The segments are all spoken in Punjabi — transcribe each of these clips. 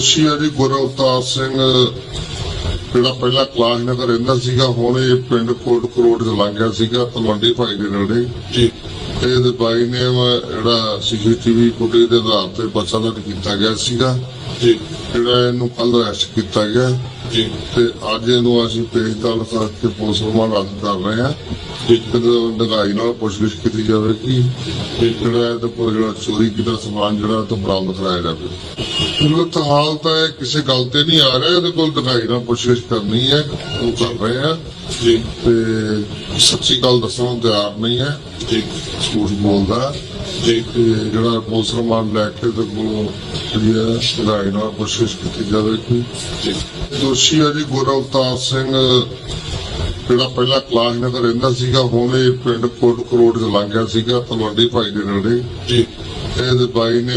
ਦੋਸ਼ੀ ਹੈ ਜੀ ਗੁਰਅਵਤਾਰ ਸਿੰਘ ਜਿਹੜਾ ਪਹਿਲਾਂ ਕਲਾਸ ਨਗਰ ਰਹਿੰਦਾ ਸੀਗਾ ਹੁਣ ਇਹ ਪਿੰਡ ਕੋਟ ਕਰੋੜ ਚ ਲੰਘ ਗਿਆ ਸੀਗਾ ਤਲਵੰਡੀ ਭਾਈ ਦੇ ਨੇੜੇ। ਜੀ। ਇਹਦੇ ਬਾਈ ਨੇ ਜਿਹੜਾ ਸੀਸੀਟੀਵੀ ਫੁਟੇਜ ਦੇ ਆਧਾਰ ਤੇ ਦਰਜ ਕੀਤਾ ਗਿਆ ਸੀਗਾ। ਜੀ। ਜਿਹੜਾ ਇਹਨੂੰ ਕੱਲ ਅਰੈਸਟ ਕੀਤਾ ਗਿਆ। ਜੀ। ਤੇ ਅੱਜ ਇਹਨੂੰ ਅਸੀਂ ਪੇਸ਼ ਦਾਲ ਕਰਕੇ ਪੁਲਿਸ ਰਿਮਾਂਡ ਹਾਸਲ ਕਰ ਰਹੇ ਹਾਂ। ਜੀ ਜਦੋਂ ਡਗਾਈ ਨਾਲ ਪੁੱਛਗਿੱਛ ਕੀਤੀ ਜਾਵੇ ਕਿ ਜਿਹੜਾ ਇਹਦੇ ਕੋਲ ਜਿਹੜਾ ਚੋਰੀ ਕੀਤਾ ਸਮਾਨ ਜਿਹੜਾ ਤੋਂ ਬਰਾਮਦ ਕਰਾਇਆ ਜਾਵੇ। ਤਾਂ ਹਾਲ ਤਾਂ ਇਹ ਕਿਸੇ ਗੱਲ ਤੇ ਨਹੀਂ ਆ ਰਿਹਾ। ਇਹਦੇ ਕੋਲ ਡਗਾਈ ਨਾਲ ਪੁੱਛਗਿੱਛ ਕਰਨੀ ਹੈ ਉਹ ਕਰ ਰਹੇ ਆ ਜੀ। ਤੇ ਸੱਚੀ ਗੱਲ ਦੱਸਣ ਨੂੰ ਤਿਆਰ ਨਹੀਂ ਹੈ। ਜੀ। ਝੂਠ ਬੋਲਦਾ। ਜੀ ਜਿਹੜਾ ਮੁਸਲਮਾਨ ਲੈ ਕੇ ਤੇ ਕੋਲੋਂ ਜਿਹੜੀ ਹੈ ਡਗਾਈ ਨਾਲ ਪੁੱਛਗਿੱਛ ਕੀਤੀ ਜਾਵੇ ਕਿ ਦੋਸ਼ੀ ਹੈ ਜੀ ਗੁਰਅਵਤਾਰ ਸਿੰਘ, ਜਿਹੜਾ ਪਹਿਲਾ ਕਲਾਸ ਨਗਰ ਰਹਿੰਦਾ ਸੀਗਾ, ਹੁਣ ਇਹ ਪਿੰਡ ਕੋਟ ਕਰੋੜ ਚ ਲੰਘ ਗਿਆ ਸੀਗਾ, ਤਲਵੰਡੀ ਭਾਈ ਦੇ ਨੇੜੇ। ਜੀ। ਇਹਦੇ ਬਾਈ ਨੇ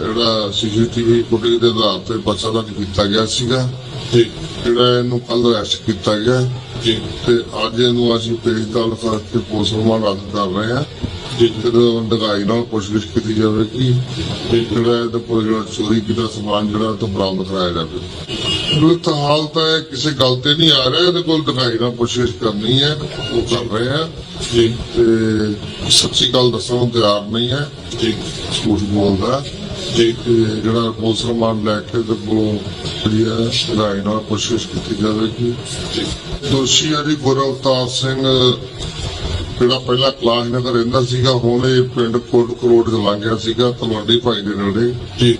ਜਿਹੜਾ ਸੀਸੀਟੀਵੀ ਫੁਟੇਜ ਦੇ ਆਧਾਰ ਤੇ ਪਰਚਾ ਦਰਜ ਕੀਤਾ ਗਿਆ ਸੀਗਾ। ਜੀ ਜਿਹੜਾ ਇਹਨੂੰ ਕੱਲ ਅਰੈਸਟ ਕੀਤਾ ਗਿਆ। ਜੀ। ਤੇ ਅੱਜ ਇਹਨੂੰ ਅਸੀਂ ਪੇਸ਼ ਦਾਲ ਕਰਕੇ ਰਿਮਾਂਡ ਹਾਸਲ ਕਰ ਰਹੇ ਹਾਂ। ਜੀ। ਜਦੋਂ ਡਗਾਈ ਨਾਲ ਪੁੱਛਗਿੱਛ ਕੀਤੀ ਜਾਵੇ ਕਿ ਜਿਹੜਾ ਇਹਦੇ ਜਿਹੜਾ ਚੋਰੀ ਕੀਤਾ ਸਮਾਨ ਜਿਹੜਾ ਤੋਂ ਬਰਾਮਦ ਕਰਾਇਆ ਜਾਵੇ। ਹਾਲ ਤਾਂ ਇਹ ਕਿਸੇ ਗੱਲ ਤੇ ਨਹੀਂ ਆ ਰਿਹਾ। ਇਹਦੇ ਕੋਲ ਡਗਾਈ ਨਾਲ ਪੁੱਛਗਿੱਛ ਕਰਨੀ ਹੈ ਉਹ ਕਰ ਰਹੇ ਆ ਜੀ। ਤੇ ਸੱਚੀ ਗੱਲ ਦੱਸਣ ਨੂੰ ਤਿਆਰ ਨਹੀਂ ਹੈ। ਜੀ। ਝੂਠ ਬੋਲਦਾ ਜੀ। ਜਿਹੜਾ ਰਿਮਾਂਡ ਲੈ ਕੇ ਤੇ ਕੋਲੋਂ ਜਿਹੜੀ ਹੈ ਡਗਾਈ ਨਾਲ ਪੁੱਛਗਿੱਛ ਕੀਤੀ ਜਾਵੇ ਕਿ ਜੀ। ਦੋਸ਼ੀ ਹੈ ਜੀ ਗੁਰਅਵਤਾਰ ਸਿੰਘ ਜਿਹੜਾ ਪਹਿਲਾਂ ਕਲਾਸ ਨਗਰ ਰਹਿੰਦਾ ਸੀਗਾ ਹੁਣ ਇਹ ਪਿੰਡ ਕੋਟ ਕਰੋੜ ਚ ਲੰਘ ਗਿਆ ਸੀਗਾ ਤਲਵੰਡੀ ਭਾਈ ਦੇ ਨੇੜੇ। ਜੀ।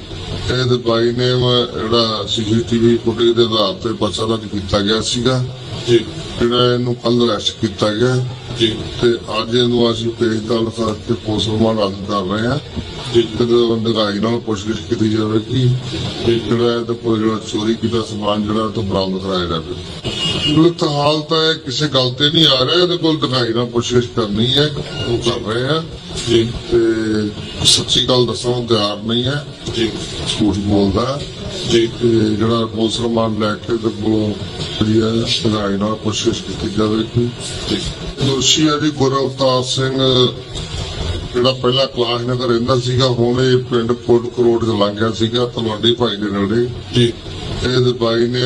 ਇਹਦੇ ਬਾਈ ਨੇ ਜਿਹੜਾ ਸੀਸੀਟੀਵੀ ਫੁਟੇਜ ਦੇ ਆਧਾਰ ਤੇ ਪਰਚਾ ਦਰਜ ਕੀਤਾ ਗਿਆ ਸੀਗਾ। ਜੀ। ਜਿਹੜਾ ਇਹਨੂੰ ਕੱਲ ਅਰੈਸਟ ਕੀਤਾ ਗਿਆ। ਜੀ। ਤੇ ਅੱਜ ਇਹਨੂੰ ਅਸੀਂ ਪੇਸ਼ ਦਾਲ ਕਰਕੇ ਪੁਲਿਸ ਰਿਮਾਂਡ ਹਾਸਲ ਕਰ ਰਹੇ ਹਾਂ। ਜੀ। ਜਦੋਂ ਡਗਾਈ ਨਾਲ ਪੁੱਛਗਿੱਛ ਕੀਤੀ ਜਾਵੇ ਕਿ ਜਿਹੜਾ ਇਹਦੇ ਕੋਲ ਜਿਹੜਾ ਚੋਰੀ ਕੀਤਾ ਸਮਾਨ ਜਿਹੜਾ ਤੋਂ ਬਰਾਮਦ ਕਰਾਇਆ ਜਾਵੇ ਫਿਲਹਾਲ ਹਾਲ ਤਾਂ ਇਹ ਕਿਸੇ ਗੱਲ ਤੇ ਨਹੀਂ ਆ ਰਿਹਾ। ਇਹਦੇ ਕੋਲ ਦਿਖਾਈ ਨਾਲ ਪੁੱਛਗਿੱਛ ਕਰਨੀ ਹੈ, ਉਹ ਕਰ ਰਹੇ ਆ। ਜੀ, ਤੇ ਸੱਚੀ ਗੱਲ ਦੱਸਣ ਨੂੰ ਤਿਆਰ ਨਹੀਂ ਹੈ। ਜੀ, ਝੂਠ ਬੋਲਦਾ ਜੀ, ਤੇ ਜਿਹੜਾ ਪੁਲਿਸ ਲੈ ਕੇ ਤੇ ਕੋਲੋਂ ਜਿਹੜੀ ਹੈ ਨਾਲ ਪੁੱਛਗਿੱਛ ਕੀਤੀ ਜਾਵੇ ਕਿ ਦੋਸ਼ੀ ਆ ਜੀ ਗੁਰਅਵਤਾਰ ਸਿੰਘ, ਜਿਹੜਾ ਪਹਿਲਾ ਕਲਾਸ ਨਗਰ ਰਹਿੰਦਾ ਸੀਗਾ, ਹੁਣ ਇਹ ਪਿੰਡ ਕੋਟ ਕਰੋੜ ਚ ਲੰਘ ਗਿਆ ਸੀਗਾ ਤਲਵੰਡੀ ਭਾਈ ਦੇ ਨੇੜੇ। ਜੀ। ਇਹਦੇ ਬਾਈ ਨੇ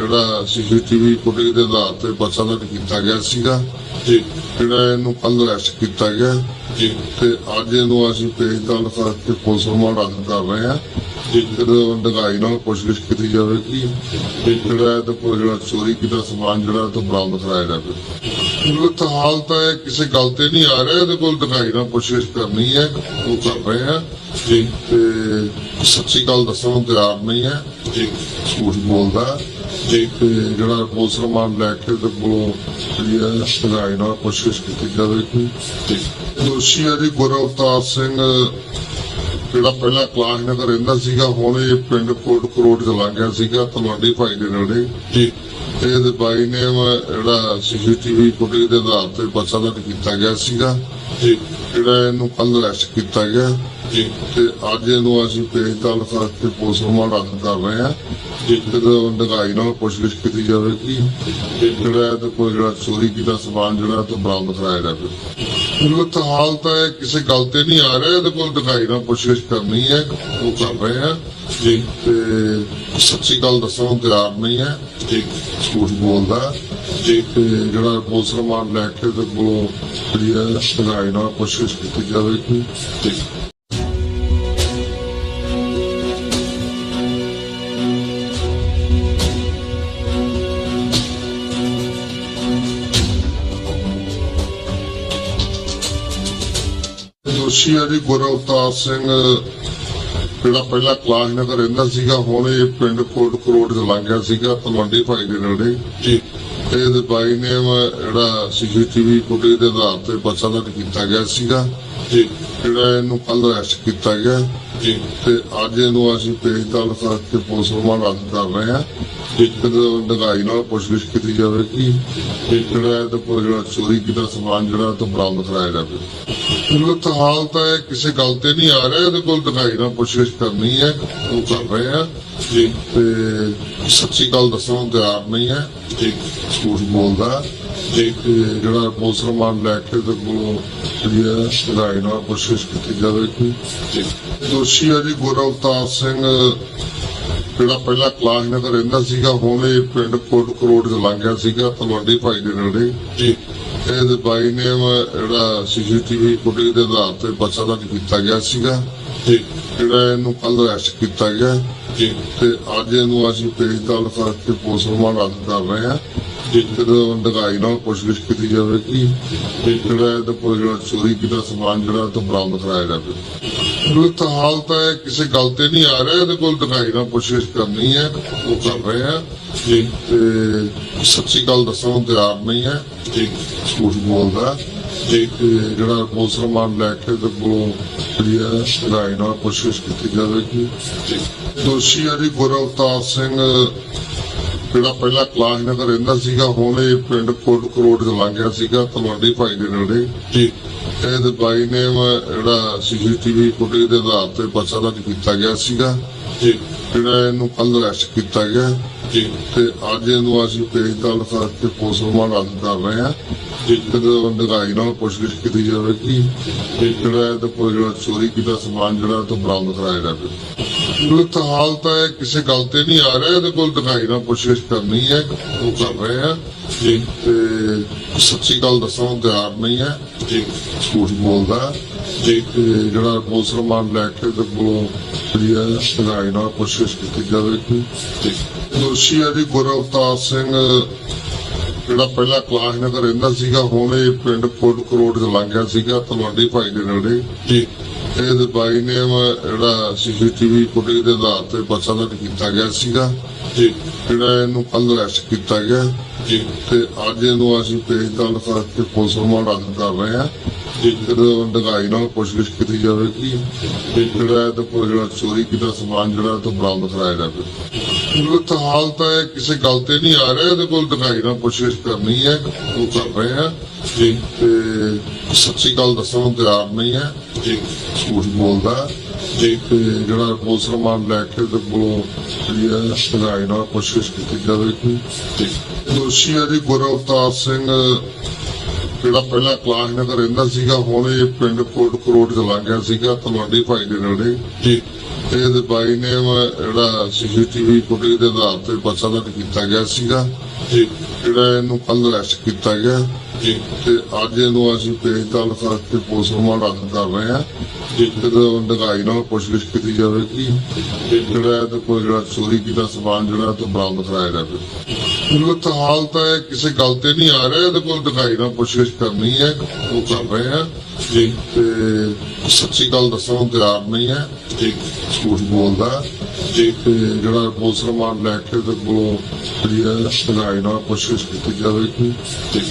ਜਿਹੜਾ ਸੀਸੀਟੀਵੀ ਫੁਟੇਜ ਦੇ ਆਧਾਰ ਤੇ ਪਰਚਾ ਦਰਜ ਕੀਤਾ ਗਿਆ ਸੀਗਾ। ਜੀ। ਜਿਹੜਾ ਇਹਨੂੰ ਕੱਲ ਅਰੈਸਟ ਕੀਤਾ ਗਿਆ। ਜੀ। ਤੇ ਅੱਜ ਇਹਨੂੰ ਅਸੀਂ ਪੇਸ਼ ਦਾਲ ਕਰਕੇ ਪੁਲਿਸ ਹਾਸਲ ਕਰ ਰਹੇ ਹਾਂ। ਜੀ। ਜਦੋਂ ਡਗਾਈ ਨਾਲ ਪੁੱਛਗਿੱਛ ਕੀਤੀ ਜਾਵੇ ਕਿ ਜਿਹੜਾ ਇਹਦੇ ਕੋਲ ਜਿਹੜਾ ਚੋਰੀ ਕੀਤਾ ਸਮਾਨ ਜਿਹੜਾ ਤੋਂ ਬਰਾਮਦ ਕਰਾਇਆ ਜਾਵੇ। ਤਾਂ ਹਾਲ ਤਾਂ ਇਹ ਕਿਸੇ ਗੱਲ ਤੇ ਨਹੀਂ ਆ ਰਿਹਾ। ਇਹਦੇ ਕੋਲ ਡਗਾਈ ਨਾਲ ਪੁੱਛਗਿੱਛ ਕਰਨੀ ਹੈ। ਉਹ ਕਰ ਰਹੇ ਆ ਜੀ ਤੇ ਸੱਚੀ ਗੱਲ ਦੱਸਣ ਨੂੰ ਤਿਆਰ ਨਹੀਂ ਹੈ ਜੀ ਝੂਠ ਬੋਲਦਾ ਜੀ ਤੇ ਜਿਹੜਾ ਪੁਲਿਸ ਲੈ ਕੇ ਤੇ ਕੋਲੋਂ ਜਿਹੜੀ ਹੈ ਨਾਲ ਪੁੱਛਗਿੱਛ ਕੀਤੀ ਜਾਵੇ ਜੀ ਦੋਸ਼ੀ ਹੈ ਜੀ ਗੁਰਅਵਤਾਰ ਸਿੰਘ ਜਿਹੜਾ ਪਹਿਲਾਂ ਕਲਾਸ ਨਗਰ ਰਹਿੰਦਾ ਸੀਗਾ ਹੁਣ ਇਹ ਪਿੰਡ ਕੋਟ ਕਰੋੜ ਚ ਲੰਘ ਗਿਆ ਸੀਗਾ ਤਲਵੰਡੀ ਭਾਈ ਦੇ ਨੇੜੇ ਜੀ ਇਹਦੇ ਬਾਈ ਨੇ ਜਿਹੜਾ ਸੀਸੀਟੀਵੀ ਫੁਟੇਜ ਦੇ ਆਧਾਰ ਤੇ ਪਰਚਾ ਦਰਜ ਕੀਤਾ ਗਿਆ ਸੀਗਾ। ਜੀ। ਜਿਹੜਾ ਇਹਨੂੰ ਕੱਲ ਅਰੈਸਟ ਕੀਤਾ ਗਿਆ। ਜੀ। ਤੇ ਅੱਜ ਇਹਨੂੰ ਅਸੀਂ ਪੇਸ਼ ਦਾਲ ਕਰਕੇ ਪੁਲਿਸ ਰਿਮਾਂਡ ਹਾਸਲ ਕਰ ਰਹੇ ਹਾਂ। ਜੀ। ਜਦੋਂ ਡਗਾਈ ਨਾਲ ਪੁੱਛਗਿੱਛ ਕੀਤੀ ਜਾਵੇ ਕਿ ਜਿਹੜਾ ਇਹਦੇ ਕੋਲ ਜਿਹੜਾ ਚੋਰੀ ਕੀਤਾ ਸਮਾਨ ਜਿਹੜਾ ਤੋਂ ਬਰਾਮਦ ਕਰਾਇਆ ਜਾਵੇ। ਫਿਲਹਾਲ ਹਾਲ ਤਾਂ ਇਹ ਕਿਸੇ ਗੱਲ ਤੇ ਨਹੀਂ ਆ ਰਿਹਾ। ਇਹਦੇ ਕੋਲ ਦਿਖਾਈ ਨਾਲ ਪੁੱਛਗਿੱਛ ਕਰਨੀ ਹੈ, ਉਹ ਕਰ ਰਹੇ ਆ। ਜੀ, ਤੇ ਸੱਚੀ ਗੱਲ ਦੱਸਣ ਨੂੰ ਤਿਆਰ ਨਹੀਂ ਹੈ। ਜੀ, ਝੂਠ ਬੋਲਦਾ। ਜੀ, ਤੇ ਜਿਹੜਾ ਪੁਲਿਸ ਰਿਮਾਂਡ ਲੈ ਕੇ ਤੇ ਕੋਲੋਂ ਜਿਹੜੀ ਹੈ ਡਗਾਈ ਨਾਲ ਪੁੱਛਗਿੱਛ ਕੀਤੀ ਜਾਵੇ ਜੀ। ਦੋਸ਼ੀ ਹੈ ਜੀ ਗੁਰਅਵਤਾਰ ਸਿੰਘ ਜਿਹੜਾ ਪਹਿਲਾਂ ਕਲਾਸ ਨਗਰ ਰਹਿੰਦਾ ਸੀਗਾ ਹੁਣ ਇਹ ਪਿੰਡ ਕੋਟ ਕਰੋੜ ਚ ਲੰਘ ਗਿਆ ਸੀਗਾ ਤਲਵੰਡੀ ਭਾਈ ਦੇ ਨੇੜੇ। ਜੀ। ਇਹਦੇ ਬਾਈ ਨੇ ਜਿਹੜਾ ਸੀਸੀਟੀਵੀ ਫੁਟੇਜ ਦੇ ਆਧਾਰ ਤੇ ਦਰਜ ਕੀਤਾ ਗਿਆ ਸੀਗਾ। ਜੀ। ਜਿਹੜਾ ਇਹਨੂੰ ਕੱਲ ਅਰੈਸਟ ਕੀਤਾ ਗਿਆ ਜੀ। ਤੇ ਅੱਜ ਇਹਨੂੰ ਅਸੀਂ ਪੇਸ਼ ਦਾਲ ਕਰਕੇ ਪੁਲਿਸ ਰਿਮਾਂਡ ਹਾਸਲ ਕਰ ਰਹੇ ਹਾਂ। ਜੀ। ਜਦੋਂ ਡਗਾਈ ਨਾਲ ਪੁੱਛਗਿੱਛ ਕੀਤੀ ਜਾਵੇ ਕਿ ਜਿਹੜਾ ਇਹਦੇ ਕੋਲ ਜਿਹੜਾ ਚੋਰੀ ਕੀਤਾ ਸਮਾਨ ਜਿਹੜਾ ਤੋਂ ਬਰਾਮਦ ਕਰਾਇਆ ਜਾਵੇ। ਤਾਂ ਹਾਲ ਤਾਂ ਇਹ ਕਿਸੇ ਗੱਲ ਤੇ ਨਹੀਂ ਆ ਰਿਹਾ ਇਹਦੇ ਕੋਲ ਡਗਾਈ ਨਾਲ ਪੁੱਛਗਿੱਛ ਕਰਨੀ ਹੈ ਉਹ ਕਰ ਰਹੇ ਆ। ਜੀ। ਤੇ ਸੱਚੀ ਗੱਲ ਦੱਸਣ ਨੂੰ ਤਿਆਰ ਨਹੀਂ ਹੈ। ਜੀ। ਝੂਠ ਬੋਲਦਾ। ਤੇ ਜਿਹੜਾ ਰਿਮਾਂਡ ਲੈ ਕੇ ਤੇ ਕੋਲੋਂ ਜਿਹੜੀ ਹੈ ਡਗਾਈ ਨਾਲ ਪੁੱਛਗਿੱਛ ਕੀਤੀ ਜਾਵੇ ਕਿ ਦੋਸ਼ੀ ਹੈ ਜੀ ਗੁਰਅਵਤਾਰ ਸਿੰਘ ਜਿਹੜਾ ਪਹਿਲਾਂ ਕਲਾਸ ਨਗਰ ਰਹਿੰਦਾ ਸੀਗਾ ਹੁਣ ਇਹ ਪਿੰਡ ਕੋਟ ਕਰੋੜ ਚ ਲੰਘ ਗਿਆ ਸੀਗਾ ਤਲਵੰਡੀ ਭਾਈ ਦੇ ਨੇੜੇ। ਜੀ। ਇਹਦੇ ਬਾਈ ਨੇ ਜਿਹੜਾ ਸੀਸੀਟੀਵੀ ਫੁਟੇਜ ਦੇ ਆਧਾਰ ਤੇ ਬੱਚਾ ਦਾ ਕੀਤਾ ਗਿਆ ਸੀਗਾ। ਜੀ। ਜਿਹੜਾ ਇਹਨੂੰ ਕੱਲ ਅਰੈਸਟ ਕੀਤਾ ਗਿਆ। ਜੀ। ਤੇ ਅੱਜ ਇਹਨੂੰ ਅਸੀਂ ਪੇਸ਼ਦਾਰ ਕਰਕੇ ਪੋਸਟਮਾਰਟਮ ਰੱਦ ਕਰ ਰਹੇ ਹਾਂ। ਜੀ ਜਦੋਂ ਡਗਾਈ ਨਾਲ ਪੁੱਛਗਿੱਛ ਕੀਤੀ ਜਾਵੇਗੀ ਤੇ ਜਿਹੜਾ ਇਹਦੇ ਜਿਹੜਾ ਚੋਰੀ ਕੀਤਾ ਸਮਾਨ ਜਿਹੜਾ ਤੋਂ ਬਰਾਮਦ ਕਰਾਇਆ ਜਾਵੇ। ਲੁੱਟ ਹਾਲ ਤਾਂ ਇਹ ਕਿਸੇ ਗੱਲ ਤੇ ਨਹੀਂ ਆ ਰਿਹਾ ਇਹਦੇ ਕੋਲ ਡਗਾਈ ਨਾਲ ਪੁੱਛਗਿੱਛ ਕਰਨੀ ਹੈ ਉਹ ਕਰ ਰਹੇ ਆ। ਜੀ। ਤੇ ਸੱਚੀ ਗੱਲ ਦੱਸਣ ਨੂੰ ਤਿਆਰ ਨਹੀਂ ਹੈ ਜੀ। ਝੂਠ ਬੋਲਦਾ ਜੀ। ਜਿਹੜਾ ਮੁਸਲਮਾਨ ਲੈ ਕੇ ਤੇ ਕੋਲੋਂ ਜਿਹੜੀ ਹੈ ਡਗਾਈ ਨਾਲ ਪੁੱਛਗਿੱਛ ਕੀਤੀ ਜਾਵੇਗੀ ਦੋਸ਼ੀ ਹੈ ਜੀ ਗੁਰਵਤਾਰ ਸਿੰਘ ਜਿਹੜਾ ਪਹਿਲਾਂ ਕਲਾਸ ਨਗਰ ਰਹਿੰਦਾ ਸੀਗਾ ਹੁਣ ਇਹ ਪਿੰਡ ਕੋਟ ਕਰੋੜ ਚ ਲੰਘ ਗਿਆ ਸੀਗਾ ਤਲਵੰਡੀ ਭਾਈ ਦੇ ਨੇੜੇ। ਜੀ। ਇਹਦੇ ਬਾਈ ਨੇ ਜਿਹੜਾ ਸੀਸੀਟੀਵੀ ਫੁਟੇਜ ਦੇ ਆਧਾਰ ਤੇ ਬੱਚਾ ਦਾ ਕੀਤਾ ਗਿਆ ਸੀਗਾ। ਜੀ। ਜਿਹੜਾ ਇਹਨੂੰ ਕੱਲ ਅਰੈਸਟ ਕੀਤਾ ਗਿਆ। ਜੀ। ਤੇ ਅੱਜ ਇਹਨੂੰ ਅਸੀਂ ਪੇਸ਼ਦਾਰ ਕਰਕੇ ਪੋਸਟਮਾਰਟਮ ਰੱਦ ਕਰ ਰਹੇ ਹਾਂ। ਜੀ। ਜਦੋਂ ਡਗਾਈ ਨਾਲ ਪੁੱਛਗਿੱਛ ਕੀਤੀ ਜਾਵੇਗੀ। ਜਿਹੜਾ ਇਹਦੇ ਕੋਲ ਜਿਹੜਾ ਚੋਰੀ ਕੀਤਾ ਸਮਾਨ ਜਿਹੜਾ ਤੋਂ ਬਰਾਮਦ ਕਰਾਇਆ ਜਾਵੇ। ਲੁੱਟ ਹਾਲ ਤਾਂ ਕਿਸੇ ਗੱਲ ਤੇ ਨਹੀਂ ਆ ਰਿਹਾ। ਇਹਦੇ ਕੋਲ ਦਿਖਾਈ ਨਾਲ ਪੁੱਛਗਿੱਛ ਕਰਨੀ ਹੈ, ਉਹ ਕਰ ਰਹੇ ਆ। ਜੀ, ਤੇ ਸੱਚੀ ਗੱਲ ਦੱਸਣ ਨੂੰ ਤਿਆਰ ਨਹੀਂ ਹੈ। ਜੀ, ਝੂਠ ਬੋਲਦਾ। ਜੀ, ਤੇ ਜਿਹੜਾ ਮੁਸਲਮਾਨ ਲੈ ਕੇ ਤੇ ਕੋਲੋਂ ਜਿਹੜੀ ਹੈ ਡਗਾਈ ਨਾਲ ਪੁੱਛਗਿੱਛ ਕੀਤੀ ਜਾਵੇਗੀ ਜੀ ਦੋਸ਼ੀ ਹੈ ਜੀ ਗੁਰਵਤਾਰ ਸਿੰਘ, ਜਿਹੜਾ ਪਹਿਲਾ ਕਲਾਸ ਨਗਰ ਰਹਿੰਦਾ ਸੀਗਾ, ਹੁਣ ਇਹ ਪਿੰਡ ਕੋਟ ਕਰੋੜ ਚ ਲੰਘ ਗਿਆ ਸੀਗਾ ਤਲਵੰਡੀ ਭਾਈ ਦੇ ਨੇੜੇ। ਜੀ ਇਹਦੇ ਬਾਈ ਨੇ ਜਿਹੜਾ ਸੀਸੀਟੀਵੀ ਫੁਟੇਜ ਦੇ ਆਧਾਰ ਤੇ ਦਾ ਕੀਤਾ ਗਿਆ ਸੀਗਾ। ਜੀ। ਜਿਹੜਾ ਇਹਨੂੰ ਕੱਲ ਅਰੈਸਟ ਕੀਤਾ ਗਿਆ। ਜੀ। ਤੇ ਅੱਜ ਇਹਨੂੰ ਅਸੀਂ ਪੇਸ਼ਦਾਰ ਕਰਕੇ ਪੋਸਟਮਾਰਟਮ ਰੱਦ ਕਰ ਰਹੇ ਹਾਂ। ਜੀ। ਜਦੋਂ ਡਗਾਈ ਨਾਲ ਪੁੱਛਗਿੱਛ ਕੀਤੀ ਜਾਵੇਗੀ। ਤੇ ਜਿਹੜਾ ਇਹਦੇ ਕੋਲ ਜਿਹੜਾ ਚੋਰੀ ਕੀਤਾ ਸਮਾਨ ਜਿਹੜਾ ਤੋਂ ਬਰਾਮਦ ਕਰਾਇਆ ਜਾਵੇ। ਲੁੱਟ ਹਾਲ ਤਾਂ ਇਹ ਕਿਸੇ ਗੱਲ ਤੇ ਨਹੀਂ ਆ ਰਿਹਾ। ਇਹਦੇ ਕੋਲ ਡਗਾਈ ਨਾਲ ਪੁੱਛਗਿੱਛ ਕਰਨੀ ਹੈ। ਉਹ ਕਰ ਰਹੇ ਆ। ਜੀ, ਤੇ ਸੱਚੀ ਗੱਲ ਦੱਸਣ ਨੂੰ ਤਿਆਰ ਨਹੀਂ ਹੈ। ਜੀ, ਝੂਠ ਬੋਲਦਾ। ਜੀ, ਤੇ ਜਿਹੜਾ ਮੁਸਲਮਾਨ ਲੈ ਕੇ ਤੇ ਕੋਲੋਂ ਜਿਹੜੀ ਹੈ ਨਾਲ ਕੋਸ਼ਿਸ਼ ਕੀਤੀ ਜਾਵੇ ਜੀ ਦੋਸ਼ੀ ਹੈ ਜੀ ਗੁਰਵਤਾਰ ਸਿੰਘ, ਜਿਹੜਾ ਪਹਿਲਾਂ ਕਲਾਸ ਨਗਰ ਰਹਿੰਦਾ ਸੀਗਾ, ਹੁਣ ਇਹ ਪਿੰਡ ਕੋਟ ਕਰੋੜ ਚਲਾ ਗਿਆ ਸੀਗਾ, ਤਲਵੰਡੀ ਭਾਈ ਦੇ ਨੇੜੇ। ਜੀ ਇਹਦੇ ਬਾਈ ਨੇ ਜਿਹੜਾ ਸੀਸੀਟੀਵੀ ਫੁਟੇਜ ਦੇ ਆਧਾਰ ਤੇ ਬੱਚਾ ਦਾ ਕੀਤਾ ਗਿਆ ਸੀਗਾ। ਜੀ। ਜਿਹੜਾ ਇਹਨੂੰ ਕੱਲ ਅਰੈਸਟ ਕੀਤਾ ਗਿਆ। ਜੀ। ਤੇ ਅੱਜ ਇਹਨੂੰ ਅਸੀਂ ਪੇਸ਼ਦਾਰ ਕਰਕੇ ਪੋਸਟਮਾਰਟਮ ਰੱਦ ਕਰ ਰਹੇ ਹਾਂ। ਜੀ। ਜਦੋਂ ਡਗਾਈ ਨਾਲ ਪੁੱਛਗਿੱਛ ਕੀਤੀ ਜਾਵੇਗੀ। ਜਿਹੜਾ ਇਹਦੇ ਕੋਲ ਜਿਹੜਾ ਚੋਰੀ ਕੀਤਾ ਸਮਾਨ ਜਿਹੜਾ ਤੋਂ ਬਰਾਮਦ ਕਰਾਇਆ ਜਾਵੇ। ਲੁੱਟ ਹਾਲ ਤਾਂ ਇਹ ਕਿਸੇ ਗੱਲ ਤੇ ਨਹੀਂ ਆ ਰਿਹਾ। ਇਹਦੇ ਕੋਲ ਡਗਾਈ ਨਾਲ ਪੁੱਛਗਿੱਛ ਕਰਨੀ ਹੈ ਉਹ ਕਰ ਰਹੇ ਆ। ਜੀ। ਤੇ ਸੱਚੀ ਗੱਲ ਦੱਸਣ ਨੂੰ ਤਿਆਰ ਨਹੀਂ ਹੈ। ਜੀ ਝੂਠ ਬੋਲਦਾ। ਜੀ। ਤੇ ਜਿਹੜਾ ਮੁਸਲਮਾਨ ਲੈ ਕੇ ਤੇ ਕੋਲੋਂ ਜਿਹੜੀ ਹੈ ਡਗਾਈ ਨਾਲ ਪੁੱਛਗਿੱਛ ਕੀਤੀ ਜਾਵੇਗੀ।